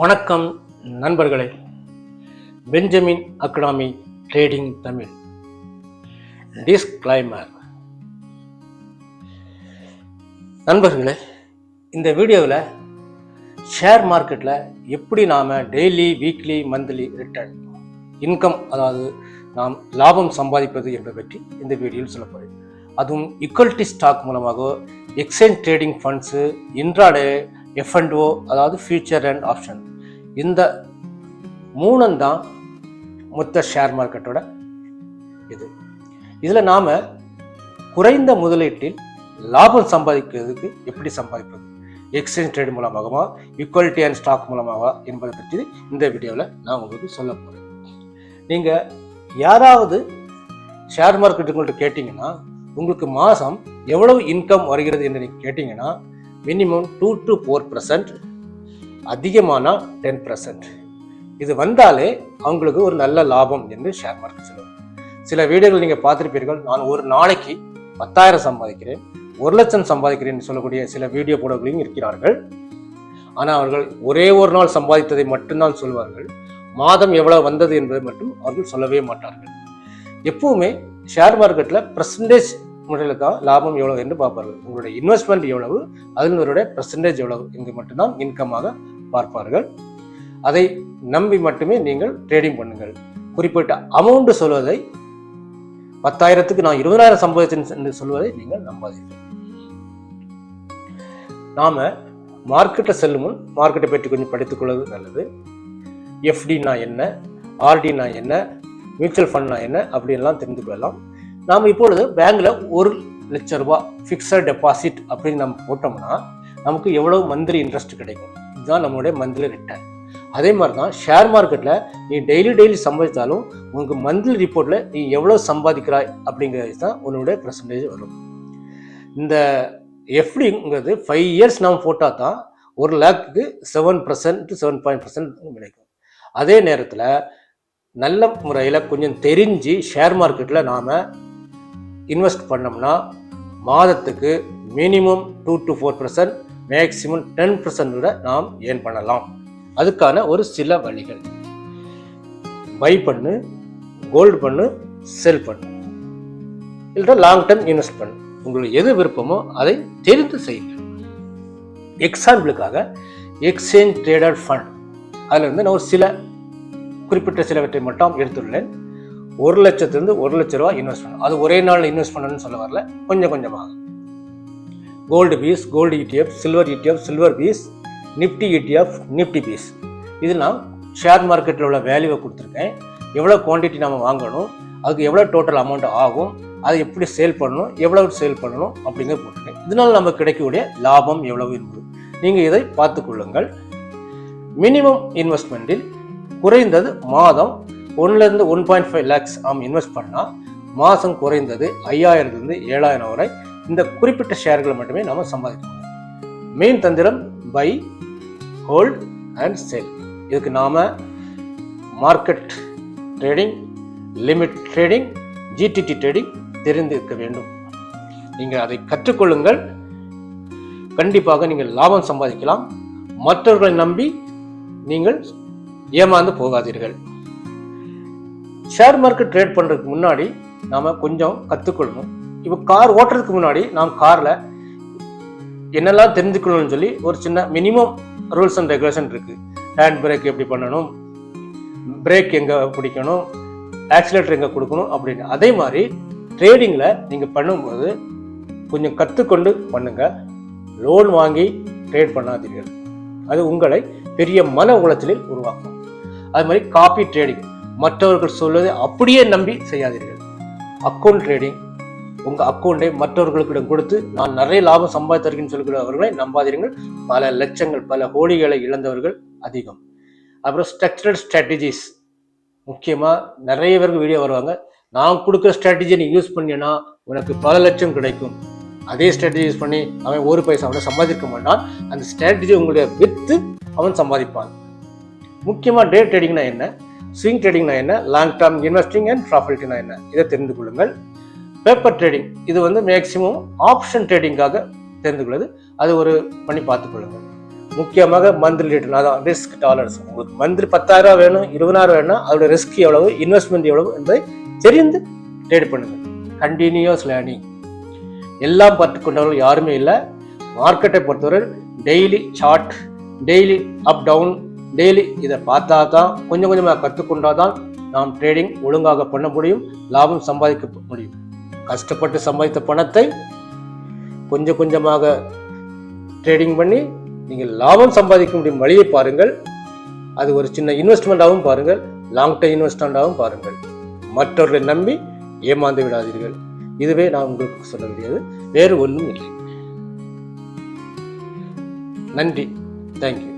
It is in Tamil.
வணக்கம் நண்பர்களே. Benjamin academy trading Tamil. Disclaimer. நண்பர்களே இந்த வீடியோவில் ஷேர் மார்க்கெட்டில் எப்படி நாம் daily weekly monthly return income அதாவது நாம் லாபம் சம்பாதிப்பது என்பதை பற்றி இந்த வீடியோவில் சொல்ல போகிறேன் அதுவும் ஈக்குவலிட்டி ஸ்டாக் மூலமாக exchange trading funds intraday F and O அதாவது ஃபியூச்சர் அண்ட் ஆப்ஷன் இந்த மூணும் தான் மொத்த ஷேர் மார்க்கெட்டோட இது. இதில் நாம் குறைந்த முதலீட்டில் லாபம் சம்பாதிக்கிறதுக்கு எப்படி சம்பாதிப்பது? எக்ஸ்சேஞ்ச் ட்ரேட் மூலமாகவா? ஈக்குவலிட்டி அண்ட் ஸ்டாக் மூலமாகவா என்பதை பற்றி இந்த வீடியோவில் நான் உங்களுக்கு சொல்ல போகிறேன் நீங்கள் யாராவது ஷேர் மார்க்கெட் உங்கள்கிட்ட கேட்டிங்கன்னா உங்களுக்கு மாதம் எவ்வளவு இன்கம் வருகிறது என்று நீங்கள் கேட்டிங்கன்னா minimum two to four percent அதிகமான டென் பர்சன்ட் இது வந்தாலே அவங்களுக்கு ஒரு நல்ல லாபம் என்று ஷேர் மார்க்கெட் சொல்லுவாங்க சில வீடியோகள் நீங்கள் பார்த்துருப்பீர்கள் நான் ஒரு நாளைக்கு பத்தாயிரம் சம்பாதிக்கிறேன் ஒரு லட்சம் சம்பாதிக்கிறேன் சொல்லக்கூடிய சில வீடியோ போடவர்களையும் இருக்கிறார்கள். ஆனால் அவர்கள் ஒரே ஒரு நாள் சம்பாதித்ததை மட்டும்தான் சொல்வார்கள். மாதம் எவ்வளோ வந்தது என்பதை மட்டும் அவர்கள் சொல்லவே மாட்டார்கள். எப்பவுமே ஷேர் மார்க்கெட்டில் பர்சன்டேஜ் முதலுக்கான லாபம் எவ்வளவு என்று பார்ப்பார்கள். உங்களுடைய இன்வெஸ்ட்மெண்ட் எவ்வளவு அதனுடைய பர்சன்டேஜ் எவ்வளவு என்று மட்டும்தான் இன்கமாக பார்ப்பார்கள். அதை நம்பி மட்டுமே நீங்கள் ட்ரேடிங் பண்ணுங்கள். குறிப்பிட்ட அமௌண்ட் சொல்வதை பத்தாயிரத்துக்கு நான் இருபதாயிரம் சம்பாதிச்சேன் என்று சொல்வதை நீங்கள் நம்பாதீர்கள். நாம மார்க்கெட்டில் செல்லும் முன் மார்க்கெட்டை பற்றி கொஞ்சம் படித்துக்கொள்வது நல்லது. எஃப்டினா என்ன ஆர்டினா என்ன மியூச்சுவல் ஃபண்ட்னா என்ன அப்படின்லாம் தெரிந்து கொள்ளலாம். நாம் இப்பொழுது பேங்க்ல ஒரு லட்ச ரூபாய் ஃபிக்ஸட் டெபாசிட் அப்படின்னு நம்ம போட்டோம்னா நமக்கு எவ்வளவு மந்த்லி இன்ட்ரெஸ்ட் கிடைக்கும்? இதுதான் நம்மளுடைய மந்த்லி ரிட்டர்ன் அதே மாதிரி தான் ஷேர் மார்க்கெட்டில் நீ டெய்லி டெய்லி சம்பாதித்தாலும் உனக்கு மந்த்லி ரிப்போர்ட்டில் நீ எவ்வளோ சம்பாதிக்கிறாய் அப்படிங்கிறது தான் உன்னுடைய பர்சன்டேஜ் வரும். இந்த எஃப்டிங்கிறது ஃபைவ் இயர்ஸ் நாம் போட்டால் தான் ஒரு லேக்குக்கு seven percent to seven point percent கிடைக்கும். அதே நேரத்தில் நல்ல முறையில் கொஞ்சம் தெரிஞ்சு ஷேர் மார்க்கெட்டில் நாம் இன்வெஸ்ட் பண்ணோம்னா மாதத்துக்கு minimum two to four percent maximum ten percent விட நாம் ஏர்ன் பண்ணலாம். அதுக்கான ஒரு சில வழிகள். பை பண்ணு கோல்டு பண்ணு செல் பண்ணு. இல்லை லாங் டர்ம் இன்வெஸ்ட் பண்ணு. உங்களுக்கு எது விருப்பமோ அதை தெரிந்து செய்யுங்கள் எக்ஸாம்பிளுக்காக எக்ஸ்சேஞ்ச் ட்ரேடட் ஃபண்ட். அதில் வந்து நான் ஒரு சில குறிப்பிட்ட சிலவற்றை மட்டும் எடுத்துள்ளேன். ஒரு லட்சத்துலேருந்து ஒரு லட்ச ரூபா இன்வெஸ்ட் பண்ணணும். அது ஒரே நாளில் இன்வெஸ்ட் பண்ணணும்னு சொல்ல வரல. கொஞ்சம் கொஞ்சமாக. Gold bees gold ETF silver ETF silver bees Nifty ETF Nifty bees இது நான் ஷேர் மார்க்கெட்டில் உள்ள வேல்யூவை கொடுத்துருக்கேன். எவ்வளோ குவான்டிட்டி நம்ம வாங்கணும் அதுக்கு எவ்வளோ டோட்டல் அமௌண்ட் ஆகும் அதை எப்படி சேல் பண்ணணும் எவ்வளவு சேல் பண்ணணும் அப்படிங்கிற போட்டிருக்கேன் இதனால் நம்ம கிடைக்கக்கூடிய லாபம் எவ்வளவு என்பது நீங்கள் இதை பார்த்து கொள்ளுங்கள். மினிமம் இன்வெஸ்ட்மெண்ட்டில் குறைந்தது மாதம் ஒன்லேருந்து ஒன் பாயிண்ட் ஃபைவ் லேக்ஸ் நாம் இன்வெஸ்ட் பண்ணால் மாதம் குறைந்தது ஐயாயிரத்துலேருந்து ஏழாயிரம் வரை இந்த குறிப்பிட்ட ஷேர்களை மட்டுமே நம்ம சம்பாதிக்கணும். மெயின் தந்திரம் பை ஹோல்ட் அண்ட் சேல் இதுக்கு நாம் market trading limit trading GTT trading தெரிந்திருக்க வேண்டும். நீங்கள் அதை கற்றுக்கொள்ளுங்கள். கண்டிப்பாக நீங்கள் லாபம் சம்பாதிக்கலாம். மற்றவர்களை நம்பி நீங்கள் ஏமாந்து போகாதீர்கள். ஷேர் மார்க்கெட் ட்ரேட் பண்ணுறதுக்கு முன்னாடி நாம் கொஞ்சம் கற்றுக்கொள்ளணும் இப்போ கார் ஓட்டுறதுக்கு முன்னாடி நாம் காரில் என்னெல்லாம் தெரிஞ்சுக்கணும்னு சொல்லி ஒரு சின்ன மினிமம் ரூல்ஸ் அண்ட் ரெகுலேஷன் இருக்குது ஹேண்ட் பிரேக் எப்படி பண்ணணும்? பிரேக் எங்கே பிடிக்கணும்? ஆக்சிலேட்டர் எங்கே கொடுக்கணும்? அப்படின்னு. அதே மாதிரி ட்ரேடிங்கில் நீங்கள் பண்ணும்போது கொஞ்சம் கற்றுக்கொண்டு பண்ணுங்கள் லோன் வாங்கி ட்ரேட் பண்ணாதீர்கள். அது உங்களை பெரிய மன உளைச்சலில் உருவாக்கும். அது மாதிரி காப்பி ட்ரேடிங் மற்றவர்கள் சொல்வதை அப்படியே நம்பி செய்யாதீர்கள். அக்கௌண்ட் ட்ரேடிங் உங்கள் அக்கௌண்ட்டை மற்றவர்களுக்கிடம் கொடுத்து நான் நிறைய லாபம் சம்பாதித்திருக்கேன்னு சொல்லக்கூடிய அவர்களை நம்பாதீர்கள். பல லட்சங்கள் பல கோடிகளை இழந்தவர்கள் அதிகம். அப்புறம் ஸ்ட்ரக்சரல் ஸ்ட்ராட்டஜிஸ் முக்கியமாக நிறைய பேருக்கு வீடியோ வருவாங்க. நான் கொடுக்குற ஸ்ட்ராட்டஜியை நீ யூஸ் பண்ணினா உனக்கு பல லட்சம் கிடைக்கும். அதே ஸ்ட்ராட்டஜி யூஸ் பண்ணி அவன் ஒரு பைசா அவனை சம்பாதிக்க மாட்டான். அந்த ஸ்ட்ராட்டஜி உங்களுடைய வித்து அவன் சம்பாதிப்பான். முக்கியமாக டே ட்ரேடிங்னா என்ன? ஸ்விங் ட்ரேடிங்னா என்ன? லாங் டேர்ம் இன்வெஸ்டிங் அண்ட் ப்ராஃபிட்னா என்ன? இதை தெரிந்து கொள்ளுங்கள். பேப்பர் ட்ரேடிங் இது வந்து மேக்சிமம் ஆப்ஷன் ட்ரேடிங்காக தெரிந்து கொள்வது அது ஒரு பண்ணி பார்த்துக்கொள்ளுங்கள் முக்கியமாக மந்த்லி ரிட்டர்ன் அதான் ரிஸ்க் டாலர்ஸ் உங்களுக்கு மந்த்லி பத்தாயிரம் வேணும் இருபதாயிரம் வேணும் அதோட ரிஸ்க் எவ்வளவு இன்வெஸ்ட்மெண்ட் எவ்வளவு என்பதை தெரிந்து ட்ரேட் பண்ணுங்கள். கண்டினியூஸ் லேர்னிங் எல்லாம் கற்றுக்கொண்டவர்கள் யாருமே இல்லை. மார்க்கெட்டை பொறுத்தவரை daily chart daily up down daily இதை பார்த்தா தான் கொஞ்சம் கொஞ்சமாக கற்றுக்கொண்டால் தான் நாம் ட்ரேடிங் ஒழுங்காக பண்ண முடியும் லாபம் சம்பாதிக்க முடியும். கஷ்டப்பட்டு சம்பாதித்த பணத்தை கொஞ்சம் கொஞ்சமாக ட்ரேடிங் பண்ணி நீங்கள் லாபம் சம்பாதிக்க முடியும் வழியை பாருங்கள். அது ஒரு சின்ன இன்வெஸ்ட்மெண்ட்டாகவும் பாருங்கள் லாங் டைம் இன்வெஸ்ட்மெண்ட்டாகவும் பாருங்கள். மற்றவர்களை நம்பி ஏமாந்து விடாதீர்கள். இதுவே நான் உங்களுக்கு சொல்ல வேண்டியது. வேறு ஒன்றும் இல்லை. நன்றி. தேங்க்யூ